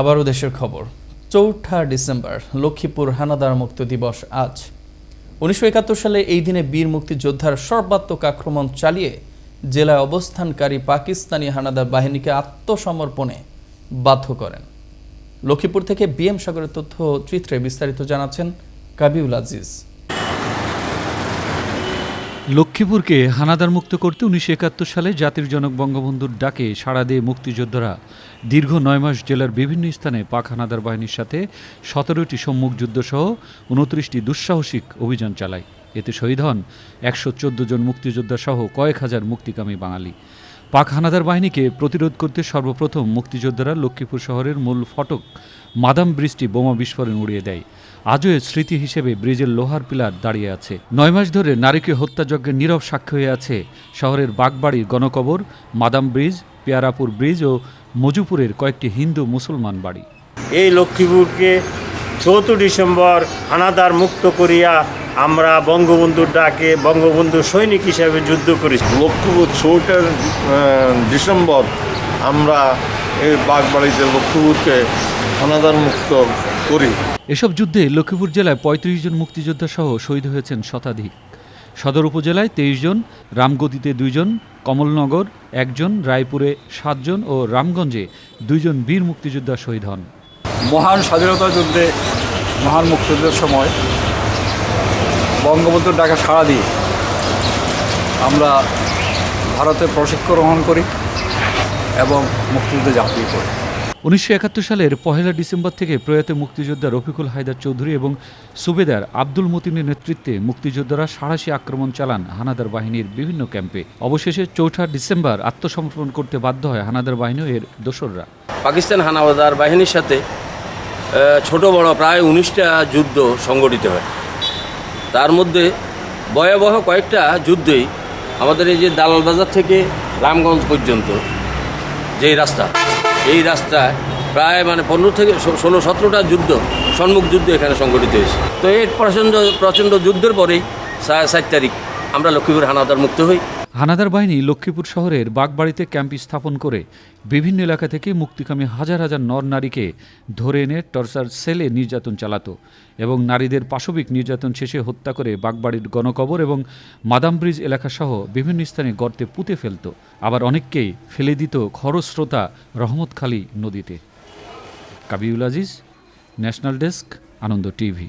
আবারও দেশের খবর। চৌঠা ডিসেম্বর, লক্ষ্মীপুর হানাদার মুক্তি দিবস আজ। উনিশশো একাত্তর সালে এই দিনে বীর মুক্তিযোদ্ধার সর্বাত্মক আক্রমণ চালিয়ে জেলায় অবস্থানকারী পাকিস্তানি হানাদার বাহিনীকে আত্মসমর্পণে বাধ্য করেন। লক্ষ্মীপুর থেকে বিএম সাগরের তথ্য চিত্রে বিস্তারিত জানাচ্ছেন কাবিউল আজিজ। লক্ষ্মীপুরকে হানাদার মুক্ত করতে উনিশশো একাত্তর সালে জাতির জনক বঙ্গবন্ধুর ডাকে সাড়া দিয়ে মুক্তিযোদ্ধারা। দীর্ঘ নয় মাস জেলার বিভিন্ন স্থানে পাক হানাদার বাহিনীর সাথে সতেরোটি সম্মুখ যুদ্ধসহ উনত্রিশটি দুঃসাহসিক অভিযান চালায়। এতে শহীদ হন একশো চোদ্দ জন মুক্তিযোদ্ধা সহ কয়েক হাজার মুক্তিকামী বাঙালি। পাক হানাদার বাহিনীকে প্রতিরোধ করতে সর্বপ্রথম মুক্তিযোদ্ধারা লক্ষ্মীপুর শহরের মূল ফটক মাদাম ব্রিজটি বোমা বিস্ফোরণ উড়িয়ে দেয়। আজও স্মৃতি হিসেবে ব্রিজের লোহার পিলার দাঁড়িয়ে আছে। নয় মাস ধরে নারীকে হত্যাযজ্ঞের নীরব সাক্ষ্য হয়ে আছে শহরের বাগবাড়ির গণকবর, মাদাম ব্রিজ, পেয়ারাপুর ব্রিজ ও মজুপুরের কয়েকটি হিন্দু মুসলমান বাড়ি। এই লক্ষ্মীপুরকে চৌদ্দ ডিসেম্বর হানাদার মুক্ত করিয়া আমরা বঙ্গবন্ধুর ডাকে বঙ্গবন্ধু সৈনিক হিসাবে যুদ্ধ করেছি। লক্ষ্মীপুর চৌঠা ডিসেম্বর আমরা এই বাগবাড়িতে লক্ষ্মীপুরকে হানাদার মুক্ত করি। এসব যুদ্ধে লক্ষ্মীপুর জেলায় পঁয়ত্রিশ জন মুক্তিযোদ্ধা সহ শহীদ হয়েছেন শতাধিক। সদর উপজেলায় তেইশ জন রামগতিতে দুইজন কমলনগর একজন রায়পুরে সাতজন ও রামগঞ্জে দুইজন বীর মুক্তিযোদ্ধা শহীদ হন। মহান স্বাধীনতা যুদ্ধে মহান মুক্তিযুদ্ধের সময় বঙ্গবন্ধুর ডাকে সাড়া দিয়ে আমরা ভারতে প্রশিক্ষণ গ্রহণ করি এবং মুক্তিযুদ্ধে ঝাঁপিয়ে পড়ি উনিশশো একাত্তর সালের পহেলা ডিসেম্বর থেকে প্রয়াত মুক্তিযোদ্ধা রফিকুল হায়দার চৌধুরী এবং সুবেদার আব্দুল মতিনের নেতৃত্বে মুক্তিযোদ্ধারা সাড়াশি আক্রমণ চালান হানাদার বাহিনীর বিভিন্ন ক্যাম্পে। অবশেষে চৌঠা ডিসেম্বর আত্মসমর্পণ করতে বাধ্য হয় হানাদার বাহিনী এর দোসররা। পাকিস্তান হানাদার বাহিনীর সাথে ছোট বড় প্রায় উনিশটা যুদ্ধ সংগঠিত হয়। তার মধ্যে ভয়াবহ কয়েকটা যুদ্ধেই আমাদের এই যে দালাল বাজার থেকে রামগঞ্জ পর্যন্ত, যেই রাস্তা, এই রাস্তা প্রায় মানে পনেরো থেকে ষোলো, সতেরোটা যুদ্ধ, সম্মুখ যুদ্ধ এখানে সংগঠিত হয়েছে। তো এর প্রচণ্ড প্রচণ্ড যুদ্ধের পরেই সাত তারিখ আমরা লক্ষ্মীপুর হানাদার মুক্ত হই। হানাদার বাহিনী লক্ষ্মীপুর শহরের বাগবাড়িতে ক্যাম্প স্থাপন করে বিভিন্ন এলাকা থেকে মুক্তিকামী হাজার হাজার নর নারীকে ধরে এনে টর্চার সেলে নির্যাতন চালাত এবং নারীদের পাশবিক নির্যাতন শেষে হত্যা করে বাগবাড়ির গণকবর এবং মাদাম ব্রিজ এলাকাসহ বিভিন্ন স্থানে গর্তে পুঁতে ফেলত। আবার অনেককেই ফেলে দিত খরস্রোতা রহমতখালী নদীতে। Kabiul Aziz, national desk, Ananda TV.